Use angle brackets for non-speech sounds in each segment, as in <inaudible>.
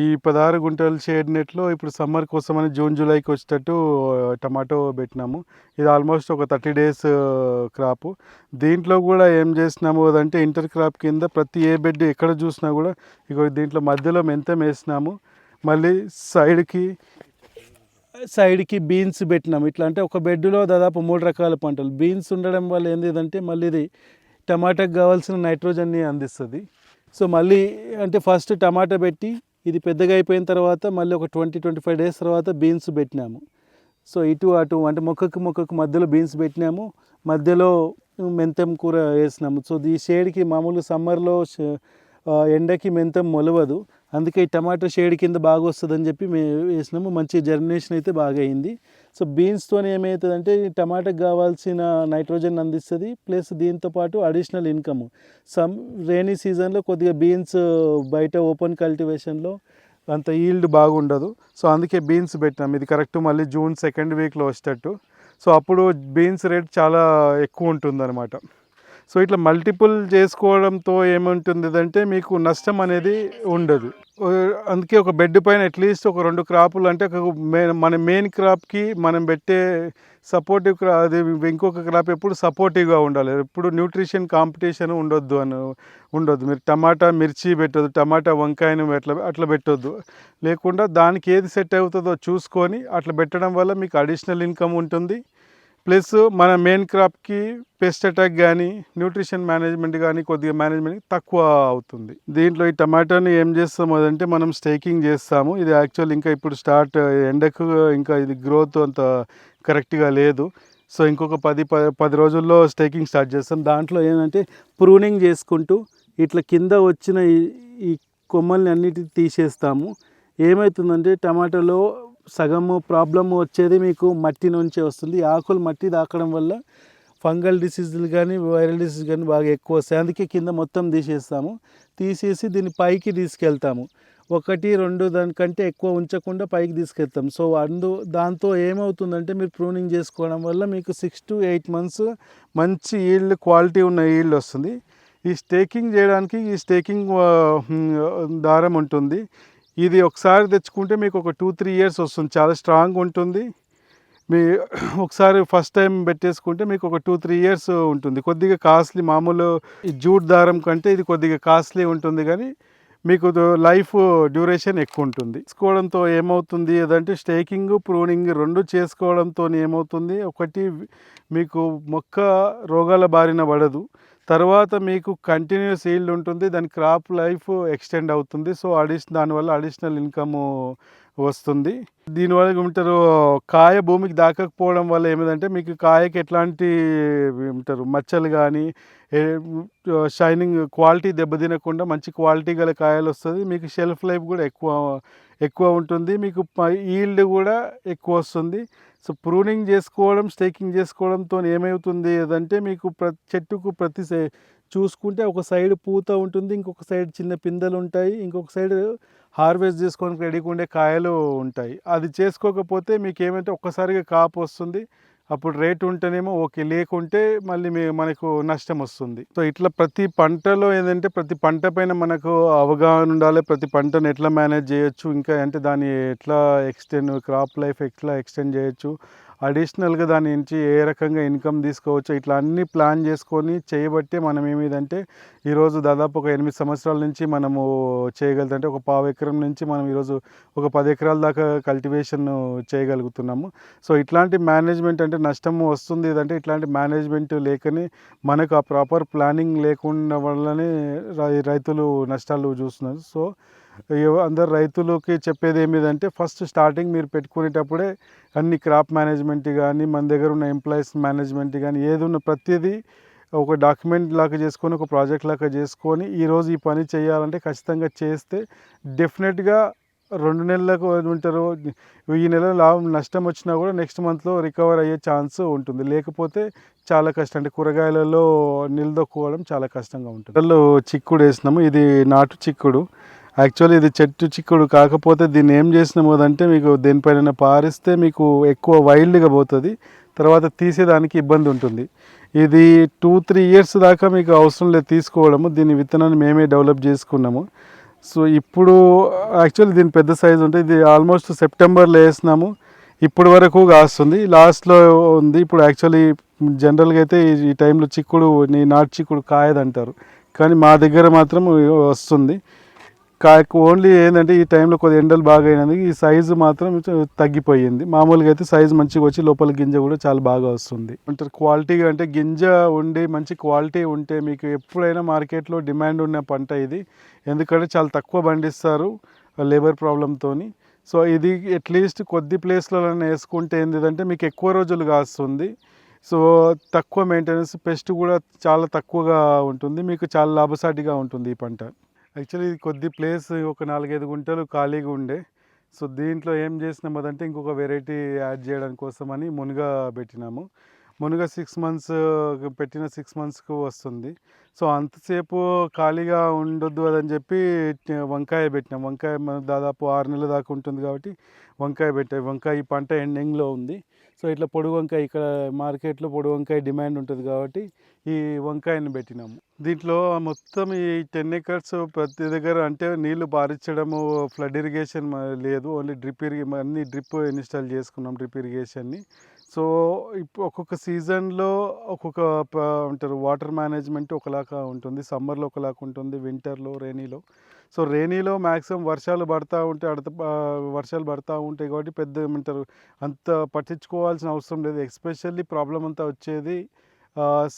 ఈ పదహారు గుంటలు షేడ్ నెట్లో ఇప్పుడు సమ్మర్ కోసమని జూన్ జూలైకి వచ్చేటట్టు టమాటో పెట్టినాము. ఇది ఆల్మోస్ట్ ఒక థర్టీ డేస్ క్రాప్. దీంట్లో కూడా ఏం చేసినాము అంటే ఇంటర్ క్రాప్ కింద ప్రతి ఏ బెడ్ ఎక్కడ చూసినా కూడా ఇక దీంట్లో మధ్యలో మెంతం వేసినాము. మళ్ళీ సైడ్కి సైడ్కి బీన్స్ పెట్టినాము. ఇట్లా అంటే ఒక బెడ్లో దాదాపు మూడు రకాల పంటలు. బీన్స్ ఉండడం వల్ల ఏంటిదంటే మళ్ళీ ఇది టమాటాకి కావాల్సిన నైట్రోజన్ని అందిస్తుంది. సో మళ్ళీ అంటే ఫస్ట్ టమాటా పెట్టి ఇది పెద్దగా అయిపోయిన తర్వాత మళ్ళీ ఒక ట్వంటీ ట్వంటీ ఫైవ్ డేస్ తర్వాత బీన్స్ పెట్టినాము. సో ఇటు అటు అంటే మొక్కకు మొక్కకు మధ్యలో బీన్స్ పెట్టినాము. మధ్యలో మెంతం కూర వేసినాము. సో ఈ షేడ్కి మామూలుగా సమ్మర్లో ఎండకి మెంతం మొలవదు. అందుకే ఈ టమాటో షేడ్ కింద బాగా వస్తుందని చెప్పి మేము వేసినాము. మంచి జర్మినేషన్ అయితే బాగా అయింది సో బీన్స్తో ఏమవుతుందంటే టమాటాకి కావాల్సిన నైట్రోజన్ అందిస్తుంది ప్లస్ దీంతో పాటు అడిషనల్ ఇన్కమ్ సమ్ రైనీ సీజన్లో కొద్దిగా బీన్స్ బయట ఓపెన్ కల్టివేషన్లో అంత ఈల్డ్ బాగుండదు. సో అందుకే బీన్స్ పెట్టినాం. ఇది కరెక్ట్ మళ్ళీ జూన్ సెకండ్ వీక్లో వచ్చేటట్టు. సో అప్పుడు బీన్స్ రేట్ చాలా ఎక్కువ ఉంటుంది సో ఇట్లా మల్టిపుల్ చేసుకోవడంతో ఏముంటుంది అంటే మీకు నష్టం అనేది ఉండదు. అందుకే ఒక బెడ్ పైన అట్లీస్ట్ ఒక రెండు క్రాపులు అంటే ఒక మెయిన్ మన మెయిన్ క్రాప్కి మనం పెట్టే సపోర్టివ్ క్రా అది ఇంకొక క్రాప్ ఎప్పుడు సపోర్టివ్గా ఉండాలి. ఎప్పుడు న్యూట్రిషన్ కాంపిటీషన్ ఉండొద్దు అని ఉండొద్దు. మీరు టమాటా మిర్చి పెట్టొద్దు టమాటా వంకాయను అట్లా అట్లా పెట్టొద్దు. లేకుండా దానికి ఏది సెట్ అవుతుందో చూసుకొని అట్లా పెట్టడం వల్ల మీకు అడిషనల్ ఇన్కమ్ ఉంటుంది. ప్లస్ మన మెయిన్ క్రాప్కి పెస్ట్ అటాక్ కానీ న్యూట్రిషన్ మేనేజ్మెంట్ కానీ కొద్దిగా మేనేజ్మెంట్ తక్కువ అవుతుంది. దీంట్లో ఈ టమాటాని ఏం చేస్తాము అదంటే మనం స్టేకింగ్ చేస్తాము. ఇది యాక్చువల్ ఇంకా ఇప్పుడు స్టార్ట్ ఎండకు ఇంకా ఇది గ్రోత్ అంత కరెక్ట్గా లేదు. సో ఇంకొక పది పది రోజుల్లో స్టేకింగ్ స్టార్ట్ చేస్తాం. దాంట్లో ఏంటంటే ప్రూనింగ్ చేసుకుంటూ ఇట్లా కింద వచ్చిన ఈ ఈ కొమ్మల్ని అన్నిటి తీసేస్తాము. ఏమవుతుందంటే టమాటాలో సగము ప్రాబ్లం వచ్చేది మీకు మట్టి నుంచే వస్తుంది. ఆకులు మట్టి తాకడం వల్ల ఫంగల్ డిసీజులు కానీ వైరల్ డిసీజ్ కానీ బాగా ఎక్కువ వస్తాయి. అందుకే కింద మొత్తం తీసేస్తాము. తీసేసి దీన్ని పైకి తీసుకెళ్తాము. ఒకటి రెండు దానికంటే ఎక్కువ ఉంచకుండా పైకి తీసుకెళ్తాం సో అందు దాంతో ఏమవుతుందంటే మీరు ప్రూనింగ్ చేసుకోవడం వల్ల మీకు సిక్స్ టు ఎయిట్ మంత్స్ మంచి ఈల్డ్ క్వాలిటీ ఉన్న ఈల్డ్ వస్తుంది. ఈ స్టేకింగ్ చేయడానికి ఈ స్టేకింగ్ దారం ఉంటుంది. ఇది ఒకసారి తెచ్చుకుంటే మీకు ఒక టూ త్రీ ఇయర్స్ వస్తుంది. చాలా స్ట్రాంగ్ ఉంటుంది. మీ <clears throat> ఒకసారి ఫస్ట్ టైం పెట్టేసుకుంటే మీకు ఒక టూ త్రీ ఇయర్స్ ఉంటుంది. కొద్దిగా కాస్ట్లీ మామూలు ఈ జూట్ దారం కంటే ఇది కొద్దిగా కాస్ట్లీ ఉంటుంది కానీ మీకు లైఫ్ డ్యూరేషన్ ఎక్కువ ఉంటుంది. తీసుకోవడంతో ఏమవుతుంది? అదంటే స్టేకింగ్ ప్రూనింగ్ రెండు చేసుకోవడంతో ఏమవుతుంది? ఒకటి మీకు మొక్క రోగాల బారిన పడదు. తర్వాత మీకు కంటిన్యూస్ ఈల్డ్ ఉంటుంది దాని క్రాప్ లైఫ్ ఎక్స్టెండ్ అవుతుంది. సో అడిషన్ దానివల్ల అడిషనల్ ఇన్కమ్ వస్తుంది. దీనివల్ల ఏమంటారు కాయ భూమికి దాకకపోవడం వల్ల ఏమిటంటే మీకు కాయకి ఎట్లాంటి ఏమంటారు మచ్చలు కానీ షైనింగ్ క్వాలిటీ దెబ్బతినకుండా మంచి క్వాలిటీ గల కాయలు వస్తుంది. మీకు షెల్ఫ్ లైఫ్ కూడా ఎక్కువ ఎక్కువ ఉంటుంది. మీకు ఈల్డ్ కూడా ఎక్కువ వస్తుంది. సో ప్రూనింగ్ చేసుకోవడం స్టేకింగ్ చేసుకోవడంతో ఏమవుతుంది అదంటే మీకు ప్రతి చెట్టుకు ప్రతి చూసుకుంటే ఒక సైడ్ పూత ఉంటుంది ఇంకొక సైడ్ చిన్న పిందెలు ఉంటాయి ఇంకొక సైడ్ హార్వెస్ట్ చేసుకోవడానికి రెడీగా ఉండే కాయలు ఉంటాయి. అది చేసుకోకపోతే మీకు ఏమంటే ఒక్కసారిగా కాపు వస్తుంది. అప్పుడు రేట్ ఉంటేనేమో ఓకే లేకుంటే మళ్ళీ మనకు నష్టం వస్తుంది. సో ఇట్లా ప్రతి పంటలో ఏంటంటే ప్రతి పంట పైన మనకు అవగాహన ఉండాలి. ప్రతి పంటను ఎట్లా మేనేజ్ చేయొచ్చు? ఇంకా అంటే దాన్ని ఎట్లా ఎక్స్టెండ్ క్రాప్ లైఫ్ ఎట్లా ఎక్స్టెండ్ చేయొచ్చు? అడిషనల్గా దాని నుంచి ఏ రకంగా ఇన్కమ్ తీసుకోవచ్చు ఇట్లా అన్ని ప్లాన్ చేసుకొని చేయబట్టే మనం ఏమిదంటే ఈరోజు దాదాపు ఒక ఎనిమిది సంవత్సరాల నుంచి మనము చేయగలుగుతాం అంటే ఒక పావు ఎకరం నుంచి మనం ఈరోజు ఒక పది ఎకరాల దాకా కల్టివేషన్ చేయగలుగుతున్నాము. సో ఇట్లాంటి మేనేజ్మెంట్ అంటే నష్టం వస్తుంది. అంటే ఇట్లాంటి మేనేజ్మెంట్ లేకనే మనకు ఆ ప్రాపర్ ప్లానింగ్ లేకుండా వల్లనే రైతులు నష్టాలు చూస్తున్నారు. సో అందరు రైతులకి చెప్పేది ఏమిదంటే ఫస్ట్ స్టార్టింగ్ మీరు పెట్టుకునేటప్పుడే అన్ని క్రాప్ మేనేజ్మెంట్ కానీ మన దగ్గర ఉన్న ఎంప్లాయీస్ మేనేజ్మెంట్ కానీ ఏది ఉన్న ప్రతిదీ ఒక డాక్యుమెంట్ లాగా చేసుకొని ఒక ప్రాజెక్ట్ లాగా చేసుకొని ఈరోజు ఈ పని చేయాలంటే ఖచ్చితంగా చేస్తే డెఫినెట్గా రెండు నెలలకు ఉంటారు ఈ నెల లాభం నష్టం వచ్చినా కూడా నెక్స్ట్ మంత్లో రికవర్ అయ్యే ఛాన్స్ ఉంటుంది. లేకపోతే చాలా కష్టం. అంటే కూరగాయలలో నిలదొక్కుకోవడం చాలా కష్టంగా ఉంటుంది. చిక్కుడు వేసినాము. ఇది నాటు చిక్కుడు. యాక్చువల్లీ ఇది చెట్టు చిక్కుడు కాకపోతే దీన్ని ఏం చేసినాము అంటే మీకు దేనిపైన పారిస్తే మీకు ఎక్కువ వైల్డ్గా పోతుంది. తర్వాత తీసేదానికి ఇబ్బంది ఉంటుంది. ఇది టూ త్రీ ఇయర్స్ దాకా మీకు అవసరం లేదు తీసుకోవడము. దీని విత్తనాన్ని మేమే డెవలప్ చేసుకున్నాము. సో ఇప్పుడు యాక్చువల్లీ దీని పెద్ద సైజ్ ఉంటుంది ఇది ఆల్మోస్ట్ సెప్టెంబర్లో వేసినాము. ఇప్పటి వరకు కాస్తుంది. లాస్ట్లో ఉంది. ఇప్పుడు యాక్చువల్లీ జనరల్గా అయితే ఈ- ఈ టైంలో చిక్కుడు నీ నాటు చిక్కుడు కాయదంటారు. కానీ మా దగ్గర మాత్రం వస్తుంది. కాయకు ఓన్లీ ఏంటంటే ఈ టైంలో కొద్ది ఎండలు బాగా అయినందుకు ఈ సైజు మాత్రం తగ్గిపోయింది. మామూలుగా అయితే సైజు మంచిగా వచ్చి లోపల గింజ కూడా చాలా బాగా వస్తుంది. అంటే క్వాలిటీగా అంటే గింజ ఉండి మంచి క్వాలిటీ ఉంటే మీకు ఎప్పుడైనా మార్కెట్లో డిమాండ్ ఉన్న పంట ఇది. ఎందుకంటే చాలా తక్కువ పండిస్తారు లేబర్ ప్రాబ్లంతో సో ఇది అట్లీస్ట్ కొద్ది ప్లేస్లలో వేసుకుంటే ఏంటిదంటే మీకు ఎక్కువ రోజులు కాస్తుంది. సో తక్కువ మెయింటెనెన్స్ పెస్ట్ కూడా చాలా తక్కువగా ఉంటుంది. మీకు చాలా లాభసాటిగా ఉంటుంది ఈ పంట. యాక్చువల్లీ ఇది కొద్ది ప్లేస్ ఒక నాలుగైదు గుంటలు ఖాళీగా ఉండే. సో దీంట్లో ఏం చేసినాం అదంటే ఇంకొక వెరైటీ యాడ్ చేయడం కోసమని మునగ పెట్టినాము. మునగ సిక్స్ మంత్స్ పెట్టిన సిక్స్ మంత్స్కు వస్తుంది. సో అంతసేపు ఖాళీగా ఉండొద్దు అదని చెప్పి వంకాయ పెట్టినాం. వంకాయ దాదాపు ఆరు నెలల దాకా ఉంటుంది కాబట్టి వంకాయ పెట్టాయి వంకాయ ఈ పంట ఎండింగ్లో ఉంది. సో ఇట్లా పొడి వంకాయ ఇక్కడ మార్కెట్లో పొడి వంకాయ డిమాండ్ ఉంటుంది కాబట్టి ఈ వంకాయని పెట్టినాము. దీంట్లో మొత్తం ఈ టెన్ ఎకర్స్ ప్రతి దగ్గర అంటే నీళ్ళు పారించడము ఫ్లడ్ ఇరిగేషన్ లేదు. ఓన్లీ డ్రిప్ ఇరిగే అన్ని డ్రిప్ ఇన్స్టాల్ చేసుకున్నాం డ్రిప్ ఇరిగేషన్ని. సో ఇప్పుడు ఒక్కొక్క సీజన్లో ఒక్కొక్క అంటారు వాటర్ మేనేజ్మెంట్ ఒకలాగా ఉంటుంది. సమ్మర్లో ఒకలాగా ఉంటుంది వింటర్లో రైనీలో. సో రేణిలో మ్యాక్సిమం వర్షాలు పడతా ఉంటే అడత వర్షాలు పడతా ఉంటాయి కాబట్టి పెద్ద ఏమంటారు అంత పట్టించుకోవాల్సిన అవసరం లేదు. ఎస్పెషల్లీ ప్రాబ్లం అంతా వచ్చేది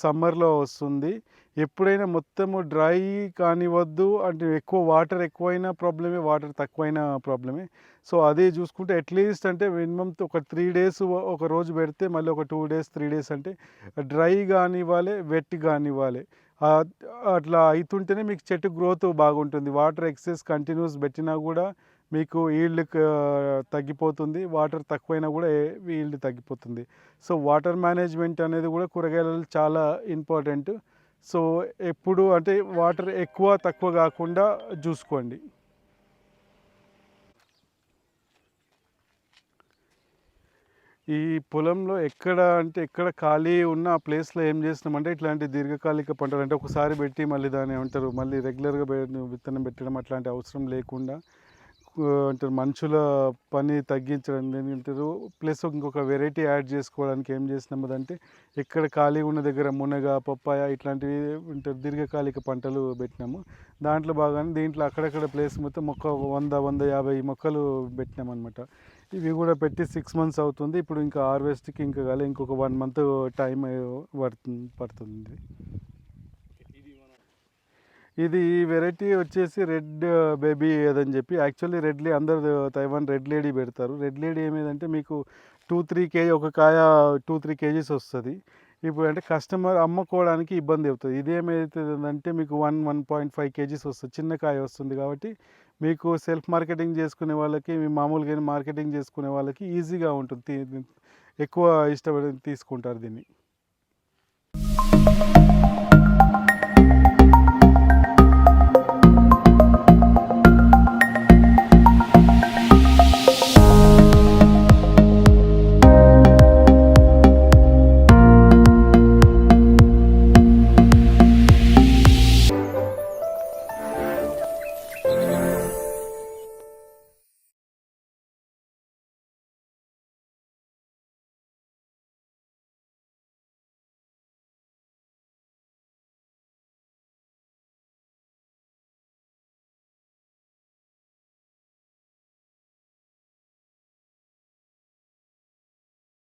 సమ్మర్లో వస్తుంది. ఎప్పుడైనా మొత్తము డ్రై కానివద్దు అంటే ఎక్కువ వాటర్ ఎక్కువైనా ప్రాబ్లమే వాటర్ తక్కువైనా ప్రాబ్లమే. సో అదే చూసుకుంటే అట్లీస్ట్ అంటే మినిమమ్ ఒక త్రీ డేస్ ఒక రోజు పెడితే మళ్ళీ ఒక టూ డేస్ త్రీ డేస్ అంటే డ్రై కానివ్వాలి వెట్ కానివ్వాలి. అట్లా అవుతుంటేనే మీకు చెట్టు గ్రోత్ బాగుంటుంది. వాటర్ ఎక్సెస్ కంటిన్యూస్ పెట్టినా కూడా మీకు ఈల్డ్ తగ్గిపోతుంది. వాటర్ తక్కువైనా కూడా ఈల్డ్ తగ్గిపోతుంది. సో వాటర్ మేనేజ్మెంట్ అనేది కూడా కూరగాయలలో చాలా ఇంపార్టెంట్. సో ఎప్పుడు అంటే వాటర్ ఎక్కువ తక్కువ కాకుండా చూసుకోండి ఈ పొలంలో ఎక్కడ అంటే ఎక్కడ ఖాళీ ఉన్న ఆ ప్లేస్లో ఏం చేస్తున్నామంటే ఇట్లాంటి దీర్ఘకాలిక పంటలు అంటే ఒకసారి పెట్టి మళ్ళీ దాన్ని ఏమంటారు? మళ్ళీ రెగ్యులర్గా విత్తనం పెట్టడం అట్లాంటి అవసరం లేకుండా అంటారు మనుషుల పని తగ్గించడం ఏంటారు ప్లస్ ఇంకొక వెరైటీ యాడ్ చేసుకోవడానికి ఏం చేసినాము అంటే ఎక్కడ ఖాళీ ఉన్న దగ్గర మునగ పప్పాయ ఇట్లాంటివి ఉంటారు దీర్ఘకాలిక పంటలు పెట్టినాము. దాంట్లో బాగానే దీంట్లో అక్కడక్కడ ప్లేస్ మొత్తం మొక్క వంద వంద యాభై మొక్కలు పెట్టినాం అనమాట ఇవి కూడా పెట్టి సిక్స్ మంత్స్ అవుతుంది. ఇప్పుడు ఇంకా హార్వెస్ట్కి ఇంకా కాలే ఇంకొక వన్ మంత్ టైం పడుతుంది పడుతుంది. ఇది వెరైటీ వచ్చేసి రెడ్ బేబీ ఏదని చెప్పి యాక్చువల్లీ రెడ్ లే అందరు తైవాన్ రెడ్ లేడీ పెడతారు. రెడ్ లేడీ ఏమేదంటే మీకు టూ త్రీ కేజీ ఒక కాయ టూ త్రీ కేజీస్ వస్తుంది. ఇప్పుడు అంటే కస్టమర్ అమ్ముకోవడానికి ఇబ్బంది అవుతుంది. ఇదేమవుతుంది అంటే మీకు one one point five KGs వస్తుంది. చిన్న కాయ వస్తుంది కాబట్టి మీకు సెల్ఫ్ మార్కెటింగ్ చేసుకునే వాళ్ళకి మీ మామూలుగా మార్కెటింగ్ చేసుకునే వాళ్ళకి ఈజీగా ఉంటుంది. ఎక్కువ ఇష్టపడి తీసుకుంటారు దీన్ని.